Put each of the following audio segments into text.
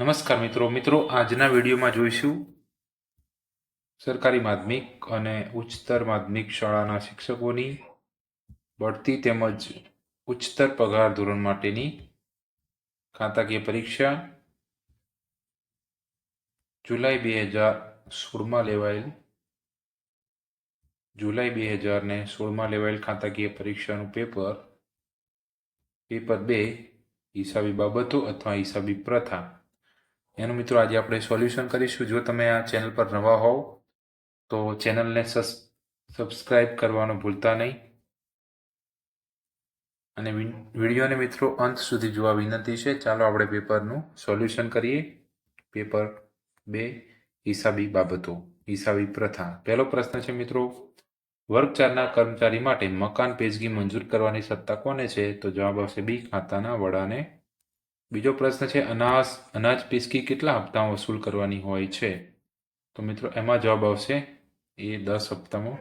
નમસ્કાર મિત્રો. મિત્રો, આજના વિડીયોમાં જોઈશું સરકારી માધ્યમિક અને ઉચ્ચતર માધ્યમિક શાળાના શિક્ષકોની બઢતી તેમજ ઉચ્ચતર પગાર ધોરણ માટેની ખાતાકીય પરીક્ષા જુલાઈ બે હજાર સોળમાં લેવાયેલ, જુલાઈ બે હજાર ને સોળમાં લેવાયેલ ખાતાકીય પરીક્ષાનું પેપર પેપર બે હિસાબી બાબતો અથવા હિસાબી પ્રથા. એનું મિત્રો આજે આપણે સોલ્યુશન કરીશું. જો તમે આ ચેનલ પર નવા હોવ, તો ચેનલને સબસ્ક્રાઇબ કરવાનું ભૂલતા નહીં. અને વિડીયોને મિત્રો અંત સુધી જોવા વિનંતી છે. ચાલો આપણે પેપરનું સોલ્યુશન કરીએ. પેપર બે, હિસાબી બાબતો, હિસાબી પ્રથા. પહેલો પ્રશ્ન છે મિત્રો વર્ગ ચારના કર્મચારી માટે મકાન પેજગી મંજૂર કરવાની સત્તા કોને છે? તો જવાબ આવશે બી, ખાતાના વડાને બીજો પ્રશ્ન છે, અનાજ અનાજ પીસકી કેટલા હપ્તામાં વસૂલ કરવાની હોય છે? તો મિત્રો, એમાં જવાબ આવશે એ દસ હપ્તામાં.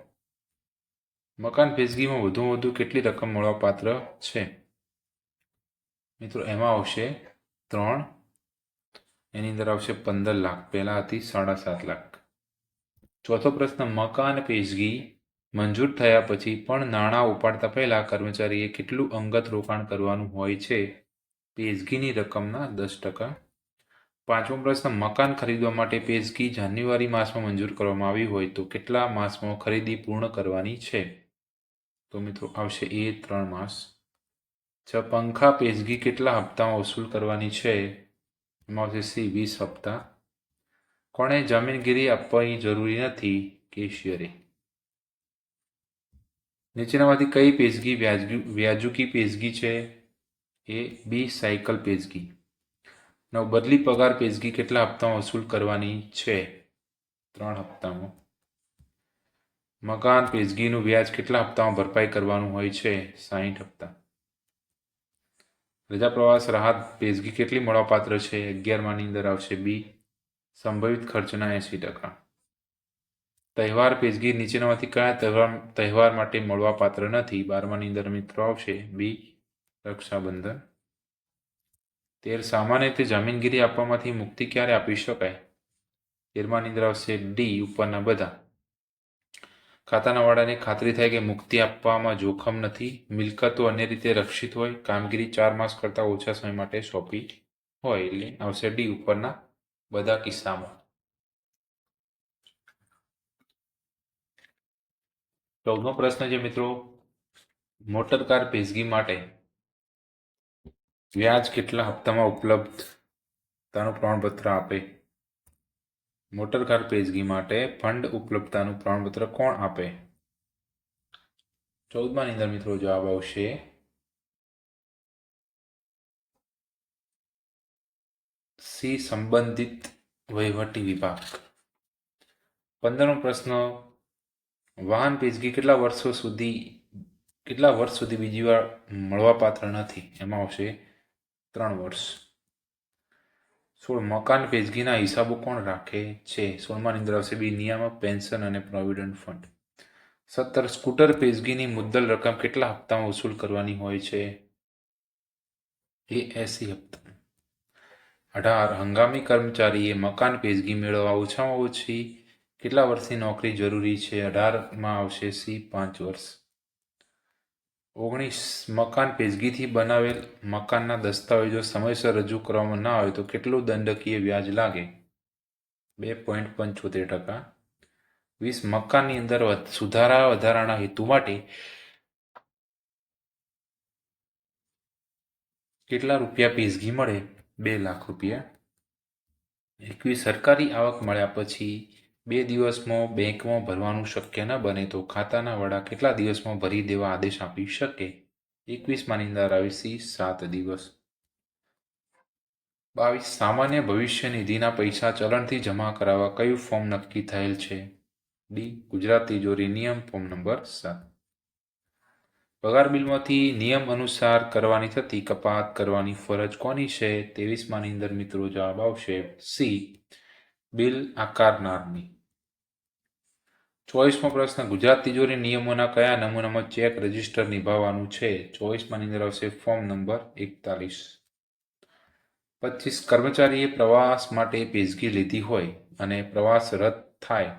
મકાન પેશગીમાં વધુમાં વધુ કેટલી રકમ મળવા પાત્ર છે? મિત્રો, એમાં આવશે ત્રણ, એની અંદર આવશે પંદર લાખ. પહેલાં હતી સાડા સાત લાખ. ચોથો પ્રશ્ન, મકાન પેશગી મંજૂર થયા પછી પણ નાણાં ઉપાડતા પહેલા કર્મચારીએ કેટલું અંગત રોકાણ કરવાનું હોય છે? પેશગીની રકમના દસ ટકા. પાંચમો પ્રશ્ન, મકાન ખરીદવા માટે પેશગી જાન્યુઆરી માસમાં મંજૂર કરવામાં આવી હોય તો કેટલા માસમાં ખરીદી પૂર્ણ કરવાની છે? તો મિત્રો, આવશે એ ત્રણ માસ. છ, પંખા પેશગી કેટલા હપ્તામાં વસૂલ કરવાની છે? એમાં આવશે સી, વીસ હપ્તા. કોણે જામીનગીરી આપવાની જરૂરી નથી? કેશિયરે. નીચેનામાંથી કઈ પેશગી વ્યાજગી વ્યાજુકી પેશગી છે? એ બી સાયકલ પેજગી નવ બદલી પગાર પેજગી કેટલા હપ્તામાં વસૂલ કરવાની છે? ત્રણ હપ્તામાં. મકાન પેજગીનું વ્યાજ કેટલા હપ્તામાં ભરપાઈ કરવાનું હોય છે? સાહીઠ હપ્તા. રજા પ્રવાસ રાહત પેજગી કેટલી મળવાપાત્ર છે? અગિયારમાંની અંદર આવશે. બી. સંભવિત ખર્ચના એંસી ટકા. તહેવાર પેજગી નીચેનામાંથી કયા તહેવાર તહેવાર માટે મળવાપાત્ર નથી? બારમાની અંદર મિત્રો આવશે. બી. રક્ષાબંધન. તેર સામાન્ય રીતે જામીનગીરી આપવામાંથી મુક્તિ ક્યારે આપી શકાય? તેરમાં અંદર આવશે ડી, ઉપરના બધા. ખાતાના વાળાને ખાતરી થાય કે મુક્તિ આપવામાં જોખમ નથી, મિલકતો અન્ય રીતે રક્ષિત હોય, કામગીરી ચાર માસ કરતાં ઓછા સમય માટે સોંપી હોય. એટલે આવશે ડી, ઉપરના બધા કિસ્સામાં. ચૌદમો પ્રશ્ન છે મિત્રો, મોટર કાર પેશગી માટે. વ્યાજ કેટલા હપ્તામાં ઉપલબ્ધતાનું પ્રમાણપત્ર આપે. મોટર કાર પેજગી માટે ફંડ ઉપલબ્ધતાનું પ્રમાણપત્ર કોણ આપે? ચૌદમાની અંદર મિત્રો જવાબ આવશે. સી, સંબંધિત વહીવટી વિભાગ. પંદરમો પ્રશ્ન. વાહન પેજગી કેટલા વર્ષો સુધી, કેટલા વર્ષ સુધી બીજી વાર મળવાપાત્ર નથી? એમાં આવશે. ત્રણ વર્ષ. સોળ, મકાન પેજગીના હિસાબો કોણ રાખે છે? સોળમાં અંદર આવશે બી, નિયામક, પેન્શન અને પ્રોવિડન્ટ ફંડ. સત્તર, સ્કૂટર પેજગીની મુદ્દલ રકમ કેટલા હપ્તામાં વસૂલ કરવાની હોય છે? એ એસી હપ્તા. અઢાર, હંગામી કર્મચારીએ મકાન પેજગી મેળવવા ઓછામાં ઓછી કેટલા વર્ષની નોકરી જરૂરી છે? અઢારમાં આવશે સી, પાંચ વર્ષ. ઓગણીસ મકાન પેશગીથી બનાવેલ મકાનના દસ્તાવેજો સમયસર રજૂ કરવામાં ના આવે તો કેટલું દંડકીય વ્યાજ લાગે? બે પોઈન્ટ પંચોતેર ટકા. વીસ મકાનની અંદર સુધારા વધારાના હેતુ માટે કેટલા રૂપિયા પેશગી મળે? બે લાખ રૂપિયા. એકવીસ સરકારી આવક મળ્યા પછી બે દિવસમાં બેંકમાં ભરવાનું શક્ય ન બને તો ખાતાના વડા કેટલા દિવસમાં ભરી દેવા આદેશ આપી શકે? એકવીસમાંની આવે સાત દિવસ. બાવીસ, સામાન્ય ભવિષ્ય નિધિના પૈસા ચલણથી જમા કરાવવા કયું ફોર્મ નક્કી થયેલ છે? ડી, ગુજરાત તિજોરી નિયમ, ફોર્મ નંબર સાત. પગાર બિલમાંથી નિયમ અનુસાર કરવાની થતી કપાત કરવાની ફરજ કોની છે? ત્રેવીસમાંની અંદર મિત્રો જવાબ આવશે સી, બિલ આકારનારની. ચોવીસમો પ્રશ્ન, ગુજરાત તિજોરી નિયમોના કયા નમૂનામાં ચેક રજિસ્ટર નિભાવવાનું છે? ચોવીસમાં અંદર આવશે ફોર્મ નંબર એકતાલીસ. પચીસ, કર્મચારીએ પ્રવાસ માટે પેશગી લીધી હોય અને પ્રવાસ રદ થાય,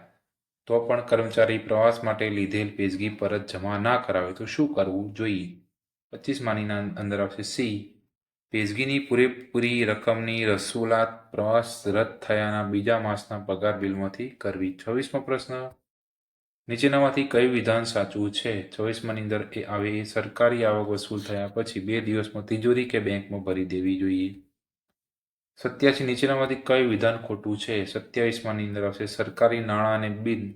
તો પણ કર્મચારી પ્રવાસ માટે લીધેલ પેશગી પરત જમા ના કરાવે, તો શું કરવું જોઈએ? પચીસ માનીના અંદર આવશે સી પેશગીની પૂરેપૂરી રકમની રસૂલાત પ્રવાસ રદ થયાના બીજા માસના પગાર બિલમાંથી કરવી. છવ્વીસમો પ્રશ્ન નીચેનામાંથી કયું વિધાન સાચું છે? ચોવીસમાંની અંદર એ આવે સરકારી આવક વસૂલ થયા પછી બે દિવસમાં તિજોરી કે બેંકમાં ભરી દેવી જોઈએ. સત્યાસી, નીચેનામાંથી કયું વિધાન ખોટું છે? સત્યાવીસમાની અંદર આવશે સરકારી નાણાં અને બિલ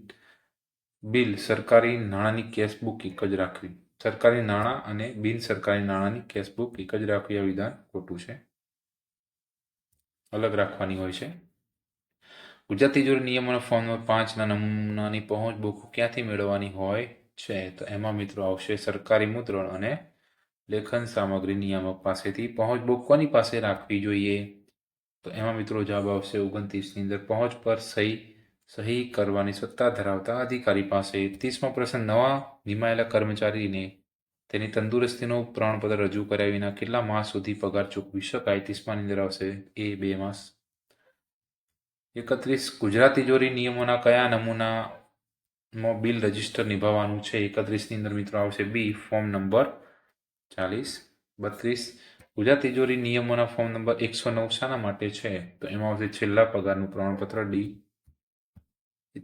બિલ સરકારી નાણાંની કેશબુક એક જ રાખવી. સરકારી નાણાં અને બિન સરકારી નાણાંની કેશબુક એક જ રાખવી. આ વિધાન ખોટું છે. અલગ રાખવાની હોય છે. ગુજરાત તિજોરી નિયમોના ફોર્મમાં પાંચના નમૂનાની પહોંચ બુક ક્યાંથી મેળવવાની હોય છે? તો એમાં મિત્રો આવશે સરકારી મુદ્રણ અને લેખન સામગ્રી નિયામક પાસેથી. પહોંચ બુક કોની પાસે રાખવી જોઈએ? તો એમાં મિત્રો જવાબ આવશે ઓગણત્રીસની અંદર પહોંચ પર સહી સહી કરવાની સત્તા ધરાવતા અધિકારી પાસે. ત્રીસમો પ્રશ્ન, નવા નિમાયેલા કર્મચારીને તેની તંદુરસ્તીનું પ્રમાણપત્ર રજૂ કર્યા વિના કેટલા માસ સુધી પગાર ચૂકવી શકાય? ત્રીસમાની અંદર આવશે એ બે માસ. એકત્રીસ ગુજરાત તિજોરી નિયમોના કયા નમૂનામાં બિલ રજિસ્ટર નિભાવવાનું છે? એકત્રીસની અંદર મિત્રો આવશે બી ફોર્મ નંબર ચાલીસ. બત્રીસ, ગુજરાત તિજોરી નિયમોના ફોર્મ નંબર એકસો નવ શાના માટે છે? તો એમાં આવશે છેલ્લા પગારનું પ્રમાણપત્ર ડી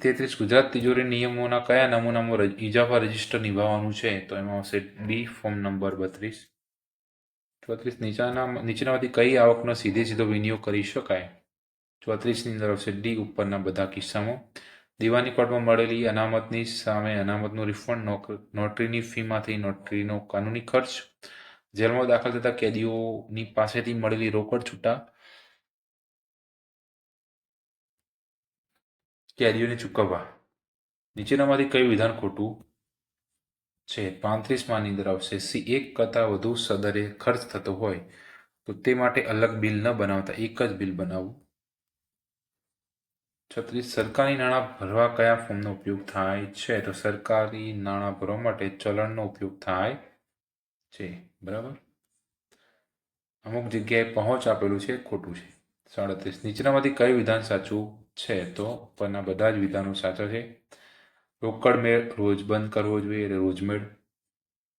તેત્રીસ, ગુજરાત તિજોરી નિયમોના કયા નમૂનામાં ઇજાફા રજિસ્ટર નિભાવવાનું છે? તો એમાં આવશે ડી ફોર્મ નંબર બત્રીસ. ચોત્રીસ, નીચાના, નીચેનામાંથી કઈ આવકનો સીધે સીધો વિનિયોગ કરી શકાય? ચોત્રીસની અંદર આવશે ડી ઉપરના બધા કિસ્સામાં. દીવાની કોર્ટમાં મળેલી અનામતની સામે અનામતનું રિફંડ નોટરીની ફીમાંથી નોટરીનો કાનૂની ખર્ચ. જેલમાં દાખલ થતા કેદીઓની પાસેથી મળેલી રોકડ છૂટા. કેદીઓને ચૂકવવા. નીચેનામાંથી કયું વિધાન ખોટું છે? પાંત્રીસમાં અંદર આવશે સી. એક કરતાં વધુ સદરે ખર્ચ થતો હોય તો તે માટે અલગ બિલ ન બનાવતા એક જ બિલ બનાવવું. છત્રીસ, સરકારી નાણાં ભરવા કયા ફોર્મનો ઉપયોગ થાય છે? તો સરકારી નાણાં ભરવા માટે ચલણનો ઉપયોગ થાય છે. બરાબર? અમુક જગ્યાએ પહોંચ આપેલું છે, ખોટું છે. સાડત્રીસ, નીચેનામાંથી કયું વિધાન સાચું છે? તો ઉપરના બધા જ વિધાનો સાચા છે. રોકડ મેળ રોજ બંધ કરવો જોઈએ, એટલે રોજમેળ.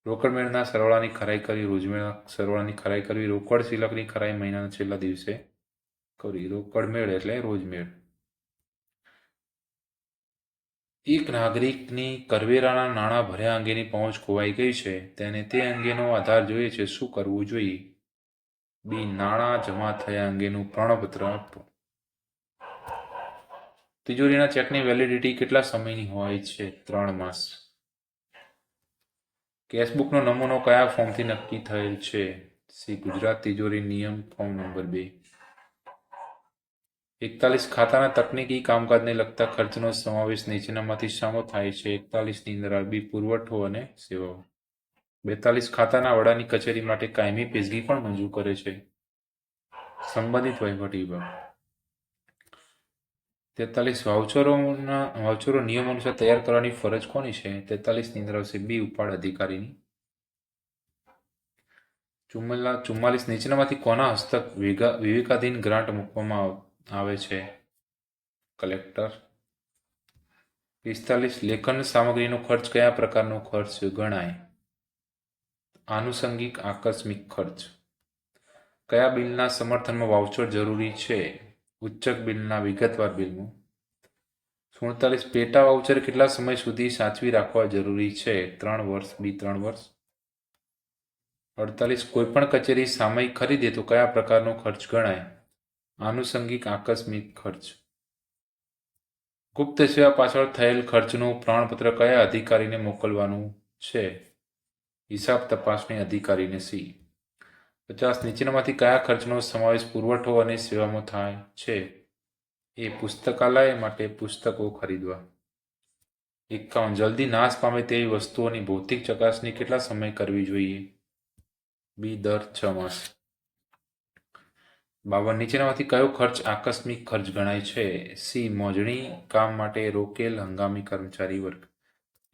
રોકડમેળના સરવાળાની ખરાઈ કરવી રોજમેળના સરવાળાની ખરાઈ કરવી, રોકડ સિલકની ખરાઈ મહિનાના છેલ્લા દિવસે કરવી. રોકડ મેળ એટલે રોજમેળ. એક નાગરિકની કરવેરાના નાણાં ભર્યા અંગેની પહોંચ ખોવાઈ ગઈ છે. તેને તે અંગેનો આધાર જોઈએ છે શું કરવું જોઈએ. બી નાણાં જમા થયા અંગેનું પ્રમાણપત્ર આપવું તિજોરીના ચેકની વેલિડિટી કેટલા સમયની હોય છે? ત્રણ માસ. કેશબુકનો નમૂનો કયા ફોર્મથી નક્કી થયેલ છે? સી. ગુજરાત તિજોરી નિયમ ફોર્મ નંબર બે. એકતાલીસ ખાતાના તકનીકી કામકાજને લગતા ખર્ચનો સમાવેશ નીચેનામાંથી સામો થાય છે. એકતાલીસની અંદર બી પુરવઠો અને સેવાઓ. બેતાલીસ ખાતાના વડાની કચેરી માટે કાયમી પેશગી પણ મંજૂર કરે છે. સંબંધિત વહીવટી વિભાગ. તેતાલીસ વાઉચરોના, વાઉચરો નિયમ અનુસાર તૈયાર કરવાની ફરજ કોની છે? તેતાલીસની અંદર આવશે બી ઉપાડ અધિકારીની. ચુમ્મલા, ચુમ્માલીસ નીચેનામાંથી કોના હસ્તક વિવેકાધીન ગ્રાન્ટ મૂકવામાં આવ- આવે છે. કલેક્ટર પિસ્તાલીસ, લેખન સામગ્રીનો ખર્ચ કયા પ્રકારનો ખર્ચ ગણાય? આનુષંગિક, આકસ્મિક ખર્ચ. કયા બિલના સમર્થનમાં વાઉચર જરૂરી છે? ઉચ્ચક બિલના વિગતવાર બિલનું. સુડતાલીસ, પેટા વાઉચર કેટલા સમય સુધી સાચવી રાખવા જરૂરી છે? ત્રણ વર્ષ, બી ત્રણ વર્ષ. અડતાલીસ કોઈપણ કચેરી સામયિક ખરીદે તો કયા પ્રકારનો ખર્ચ ગણાય? આનુષંગિક આકસ્મિક ખર્ચ. ગુપ્ત સેવા પાછળ થયેલ ખર્ચનું પ્રમાણપત્ર કયા અધિકારીને મોકલવાનું છે? હિસાબ તપાસણી અધિકારીને સી. પચાસ નીચેનામાંથી કયા ખર્ચનો સમાવેશ પુરવઠો અને સેવામાં થાય છે? એ પુસ્તકાલય માટે પુસ્તકો ખરીદવા. એકાવન. જલ્દી નાશ પામે તેવી વસ્તુઓની ભૌતિક ચકાસણી કેટલા સમય કરવી જોઈએ? બી. દર છ માસ. બાવન નીચેનામાંથી કયો ખર્ચ આકસ્મિક ખર્ચ ગણાય છે? સી, મોજણી, કામ માટે રોકેલ હંગામી કર્મચારી વર્ગ.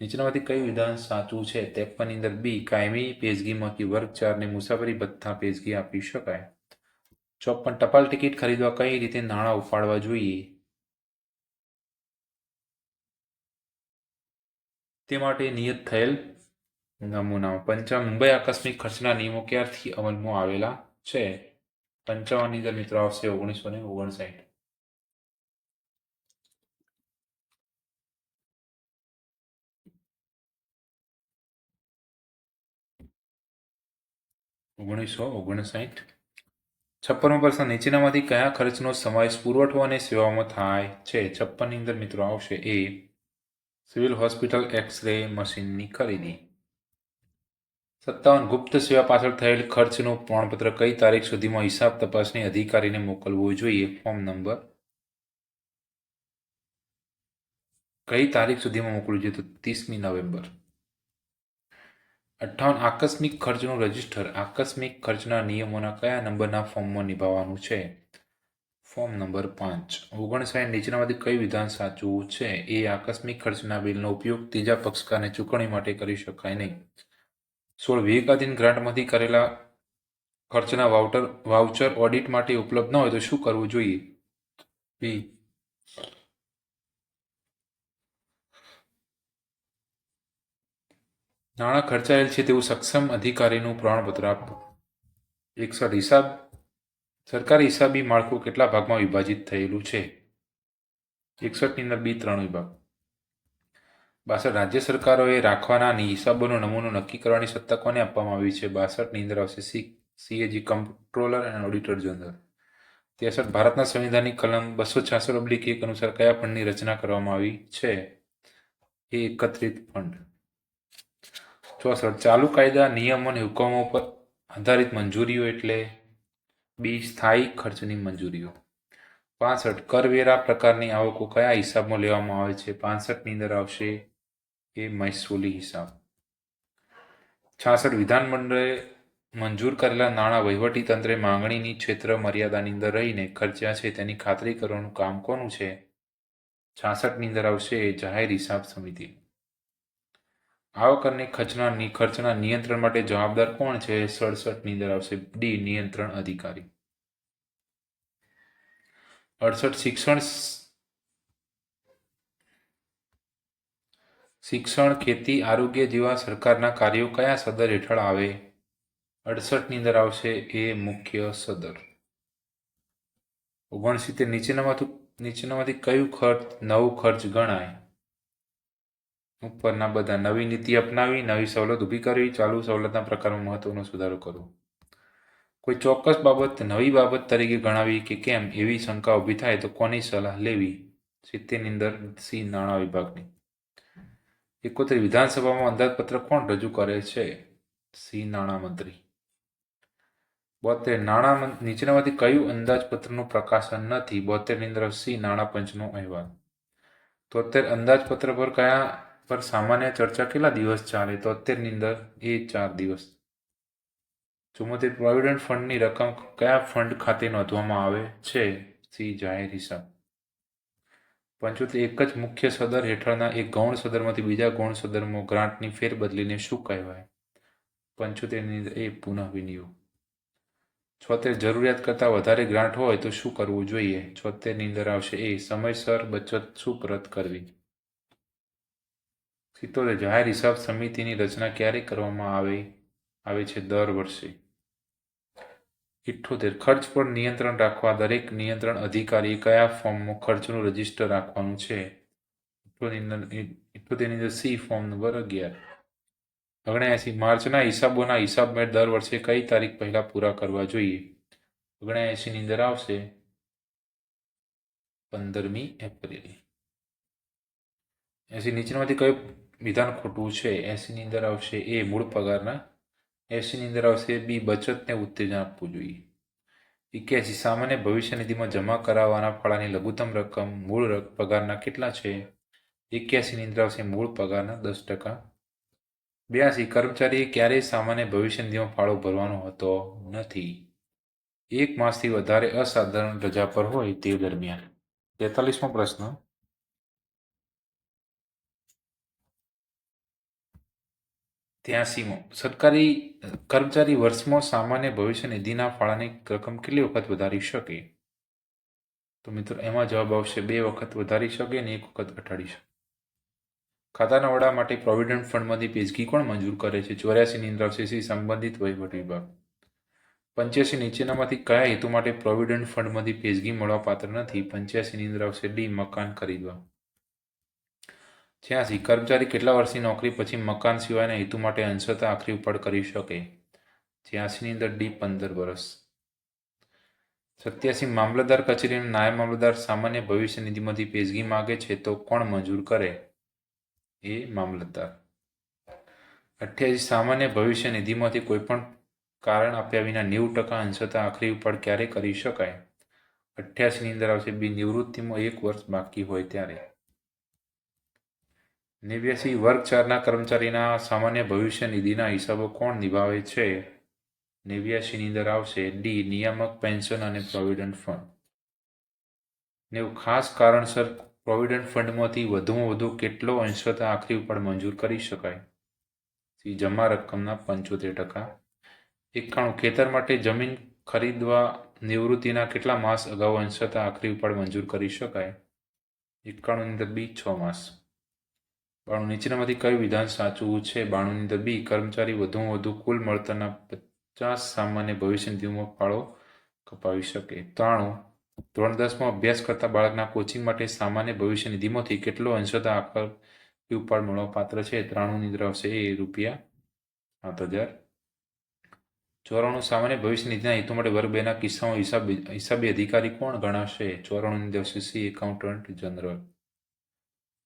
નીચેનામાંથી કયું વિધાન સાચું છે? ત્રેપનની અંદર બી, કાયમી પેશગીમાંથી વર્ગ ચારને મુસાફરી ભથ્થા પેશગી આપી શકાય. ચોપન, ટપાલ ટિકિટ ખરીદવા કઈ રીતે નાણાં ઉપાડવા જોઈએ? તે માટે નિયત થયેલ નમૂનાઓ. પંચમ મુંબઈ આકસ્મિક ખર્ચના નિયમો ક્યારથી અમલમાં આવેલા છે? પંચાવનની અંદર મિત્રો આવશે ઓગણીસો ને ઓગણસાઠ. ઓગણીસો ઓગણસાઠ. છપ્પનમો પ્રશ્ન, નીચેનામાંથી કયા ખર્ચનો સમાવેશ પુરવઠો અને સેવામાં થાય છે? છપ્પનની અંદર મિત્રો આવશે એ સિવિલ હોસ્પિટલ એક્સ-રે મશીનની ખરીદી. સત્તાવન ગુપ્ત સેવા પાછળ થયેલ ખર્ચનું પ્રમાણપત્ર કઈ તારીખ સુધીમાં હિસાબ તપાસની અધિકારીને મોકલવું જોઈએ? Form number. કઈ તારીખ સુધીમાં મોકલવું જોઈએ? તો ત્રીસમી નવેમ્બર. અઠ્ઠાવન આકસ્મિક ખર્ચનું રજિસ્ટર. આકસ્મિક ખર્ચના નિયમોના કયા નંબરના ફોર્મમાં નિભાવવાનું છે? ફોર્મ નંબર પાંચ. ઓગણસાઠ નીચેનામાંથી કઈ વિધાન સાચું છે? એ આકસ્મિક ખર્ચના બિલનો ઉપયોગ ત્રીજા પક્ષકારને ચૂકવણી માટે કરી શકાય નહીં. સોળ વિવેકાધીન ગ્રાન્ટમાંથી કરેલા ખર્ચના વાઉટર, વાઉચર ઓડિટ માટે ઉપલબ્ધ ન હોય તો શું કરવું જોઈએ? બી નાણાં ખર્ચાયેલ છે તેવું સક્ષમ અધિકારીનું પ્રમાણપત્ર આપવું એકસઠ હિસાબ. સરકારી હિસાબી માળખું કેટલા ભાગમાં વિભાજિત થયેલું છે? એકસઠની અંદર બી ત્રણ વિભાગ. બાસઠ રાજ્ય સરકારોએ રાખવાના હિસાબોનો નમૂનો નક્કી કરવાની સત્તા કોને આપવામાં આવી છે? બાસઠની અંદર આવશે સી, સીએજી કંટ્રોલર અને ઓડિટર જનરલ. ત્રેસઠ ભારતના સંવિધાનિક કલમ બસો છાસઠ ઓબ્લિક એક અનુસાર કયા ફંડની રચના કરવામાં આવી છે? એ એકત્રિત ફંડ. ચોસઠ, ચાલુ કાયદા, નિયમો અને હુકમો પર આધારિત મંજૂરીઓ એટલે બી, સ્થાયી ખર્ચની મંજૂરીઓ. પાસઠ, કરવેરા પ્રકારની આવકો કયા હિસાબમાં લેવામાં આવે છે? પાસઠની અંદર આવશે એ મહેસૂલી હિસાબ. છાસઠ વિધાનમંડળે મંજૂર કરેલા નાણાં વહીવટી તંત્રે માંગણીની ક્ષેત્ર મર્યાદાની અંદર રહીને ખર્ચ્યા છે તેની ખાતરી કરવાનું કામ કોનું છે? છાસઠની અંદર આવશે જાહેર હિસાબ સમિતિ. આવક અને ખર્ચના ખર્ચના નિયંત્રણ માટે જવાબદાર કોણ છે? સડસઠની અંદર આવશે ડી, નિયંત્રણ અધિકારી. અડસઠ શિક્ષણ શિક્ષણ, ખેતી, આરોગ્ય જેવા સરકારના કાર્યો કયા સદર હેઠળ આવે? અડસઠની અંદર આવશે એ મુખ્ય સદર. ઓગણસિત્તેર નીચેનામાંથી નીચેનામાંથી કયું ખર્ચ, નવું ખર્ચ ગણાય? ઉપરના બધા નવી નીતિ અપનાવી, નવી સવલત ઊભી કરવી, ચાલુ સવલતના પ્રકારમાં મહત્વનો સુધારો કરવો. કોઈ ચોક્કસ બાબત, નવી બાબત તરીકે ગણાવી કે કેમ, એવી શંકા ઊભી થાય તો કોની સલાહ લેવી? સિત્તેરની અંદર સી નાણાં વિભાગની. એકોતેર વિધાનસભામાં અંદાજપત્ર કોણ રજૂ કરે છે? સી, નાણામંત્રી. બોતેર નાણાં નીચેનામાંથી કયું અંદાજપત્રનું પ્રકાશન નથી? બોતેરની અંદર સી, નાણાં પંચનો અહેવાલ. તોતેર અંદાજપત્ર પર કયા, પર સામાન્ય ચર્ચા કેટલા દિવસ ચાલે? તોતેરની અંદર એ ચાર દિવસ. ચુમ્મોતેર પ્રોવિડન્ટ ફંડની રકમ કયા ફંડ ખાતે નોંધવામાં આવે છે? સી, જાહેર હિસાબ. પંચોતેર એક જ મુખ્ય સદર હેઠળના એક ગૌણ સદરમાંથી બીજા ગૌણ સદરમાં ગ્રાન્ટની ફેરબદલીને શું કહેવાય? પંચોતેરની એ પુનઃ વિનિયોગ છોતેર જરૂરિયાત કરતાં વધારે ગ્રાન્ટ હોય તો શું કરવું જોઈએ? છોતેરની અંદર આવશે એ સમયસર બચત શું પરત કરવી. સિત્તોતેર જાહેર હિસાબ સમિતિની રચના ક્યારે કરવામાં આવે? આવે છે દર વર્ષે. ઇઠ્ઠોતેર. ખર્ચ પર નિયંત્રણ રાખવા દરેક નિયંત્રણ અધિકારીએ કયા ફોર્મમાં ખર્ચનું રજિસ્ટર રાખવાનું છે? ઇઠ્ઠોતેરની અંદર સી ફોર્મ નંબર અગિયાર. ઓગણ્યાસી. માર્ચના હિસાબોના હિસાબ મેળ દર વર્ષે કઈ તારીખ પહેલા પૂરા કરવા જોઈએ? ઓગણ્યાએંસીની અંદર આવશે પંદરમી એપ્રિલ. એસી નીચેમાંથી કયું વિધાન ખોટું છે? એસીની અંદર આવશે એ મૂળ પગારના એસીની અંદર આવશે બી બચતને ઉત્તેજન આપવું જોઈએ. એક્યાસી સામાન્ય ભવિષ્ય નિધિમાં જમા કરાવવાના ફાળાની લઘુત્તમ રકમ, મૂળ પગારના કેટલા છે? એક્યાસીની અંદર આવશે, મૂળ પગારના દસ ટકા. બ્યાસી, કર્મચારીએ ક્યારેય સામાન્ય ભવિષ્ય નિધિમાં ફાળો ભરવાનો હતો નથી. એક માસથી વધારે અસાધારણ રજા પર હોય તે દરમિયાન. તેતાલીસમો પ્રશ્ન. ત્યાસીમો સરકારી કર્મચારી વર્ષમાં સામાન્ય ભવિષ્ય નિધિના ફાળાની રકમ કેટલી વખત વધારી શકે? તો મિત્રો, એમાં જવાબ આવશે બે વખત વધારી શકે અને એક વખત ઘટાડી શકે. ખાતાના વડા માટે પ્રોવિડન્ટ ફંડમાંથી પેશગી કોણ મંજૂર કરે છે? ચોર્યાસી ની આવશે સંબંધિત વહીવટ વિભાગ. પંચ્યાસી નીચેનામાંથી કયા હેતુ માટે પ્રોવિડન્ટ ફંડમાંથી પેશગી મળવા પાત્ર નથી? પંચ્યાસી ની અંદર આવશે ડી મકાન ખરીદવા. છ્યાસી કર્મચારી કેટલા વર્ષની નોકરી પછી મકાન સિવાયના હેતુ માટે અંશતા આખરી ઉપાડ કરી શકે? છ્યાસીની અંદર ડી પંદર વર્ષ સત્યાસી મામલતદાર કચેરીના નાયબ મામલતદાર સામાન્ય ભવિષ્ય નિધિમાંથી પેશગી માગે છે તો કોણ મંજૂર કરે? એ મામલતદાર. અઠ્યાસી સામાન્ય ભવિષ્ય નિધિમાંથી કોઈપણ કારણ આપ્યા વિના નેવું ટકા અંશતા આખરી ઉપાડ ક્યારે કરી શકાય? અઠ્યાસીની અંદર આવશે બી. નિવૃત્તિમાં એક વર્ષ બાકી હોય ત્યારે. નેવ્યાસી વર્ગ ચારના કર્મચારીના સામાન્ય ભવિષ્ય નિધિના હિસાબો કોણ નિભાવે છે? નેવ્યાસીની અંદર આવશે ડી નિયામક, પેન્શન અને પ્રોવિડન્ટ ફંડ. નેવું ખાસ કારણસર પ્રોવિડન્ટ ફંડમાંથી વધુમાં વધુ કેટલો અંશતા આખરી ઉપાડ મંજૂર કરી શકાય? સી, જમા રકમના પંચોતેર ટકા. એકાણું, ખેતર માટે જમીન ખરીદવા નિવૃત્તિના કેટલા માસ અગાઉ અંશતા આખરી ઉપાડ મંજૂર કરી શકાય? એકાણું અંદર બી છ માસ. બાણું નીચેનામાંથી કયું વિધાન સાચું છે? બાણુંની અંદર બી કર્મચારી વધુમાં વધુ કુલ મળતરના પચાસ સામાન્ય ભવિષ્ય નિધિમાં ફાળો કપાવી શકે. ત્રાણું, ધોરણ દસમાં અભ્યાસ કરતા બાળકના કોચિંગ માટે સામાન્ય ભવિષ્ય નિધિમાંથી કેટલો અંશતા આખર ઉપાડ મળવા પાત્ર છે? ત્રાણું અંદર આવશે એ રૂપિયા સાત હજાર. ચોરાણું, સામાન્ય ભવિષ્ય નિધિના હેતુ માટે વર્ગ બેના કિસ્સામાં હિસાબી હિસાબી અધિકારી કોણ ગણાશે? ચોરાણું અંદર આવશે સી, એકાઉન્ટન્ટ જનરલ.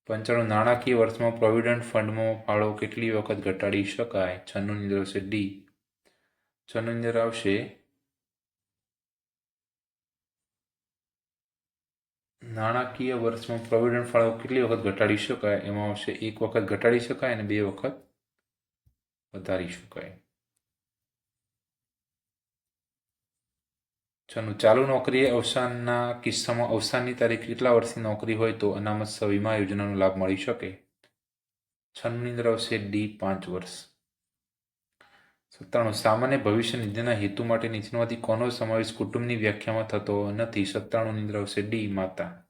પંચાણું નાણાકીય વર્ષમાં પ્રોવિડન્ટ ફંડમાં ફાળો કેટલી વખત ઘટાડી શકાય? છન્નુંની અંદર આવશે ડી છનું અંદર આવશે નાણાકીય વર્ષમાં પ્રોવિડન્ટ ફાળો કેટલી વખત ઘટાડી શકાય? એમાં આવશે એક વખત ઘટાડી શકાય અને બે વખત વધારી શકાય. છનું ચાલુ નોકરીએ અવસાનના કિસ્સામાં અવસાનની તારીખ કેટલા વર્ષની નોકરી હોય તો અનામત વીમા યોજનાનો લાભ મળી શકે. છન્નુંની અંદર આવશે ડી પાંચ વર્ષ. સત્તાણું, સામાન્ય ભવિષ્ય નિધિના હેતુ માટે નીચેમાંથી કોનો સમાવેશ કુટુંબની વ્યાખ્યામાં થતો નથી? સત્તાણુંની અંદર આવશે ડી માતા.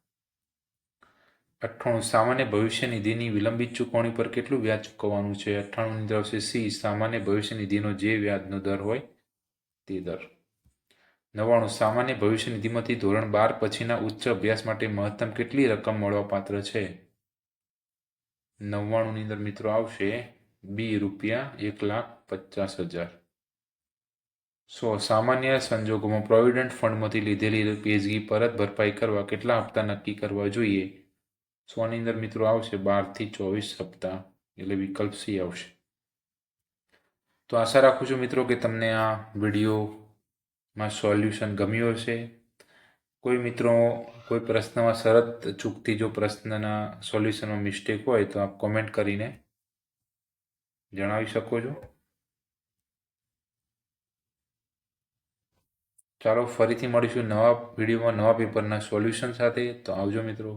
અઠ્ઠાણું, સામાન્ય ભવિષ્ય નિધિની વિલંબિત ચૂકવણી પર કેટલું વ્યાજ ચૂકવવાનું છે? અઠ્ઠાણુંની અંદર આવશે સી સામાન્ય ભવિષ્ય નિધિનો જે વ્યાજનો દર હોય તે દર. નવ્વાણું સામાન્ય ભવિષ્ય નિધિમાંથી ધોરણ બાર પછીના ઉચ્ચ અભ્યાસ માટે મહત્તમ કેટલી રકમ મળવાપાત્ર છે? નવ્વાણુંની અંદર મિત્રો આવશે બી રૂપિયા એક લાખ પચાસ હજાર. સો સામાન્ય સંજોગોમાં પ્રોવિડન્ટ ફંડમાંથી લીધેલી પેશગી પરત ભરપાઈ કરવા કેટલા હપ્તા નક્કી કરવા જોઈએ? સોની અંદર મિત્રો આવશે બારથી ચોવીસ હપ્તા એટલે વિકલ્પ સી આવશે. તો આશા રાખું છું મિત્રો કે તમને આ વીડિયો માં સોલ્યુશન ગમ્યું હશે? કોઈ મિત્રો, કોઈ પ્રશ્નમાં શરત ચૂકતી જો પ્રશ્નના સોલ્યુશનમાં મિસ્ટેક હોય તો આપ કોમેન્ટ કરીને જણાવી શકો છો. ચાલો ફરીથી મળીશું નવા વિડીયોમાં નવા પેપરના સોલ્યુશન સાથે. તો આવજો મિત્રો.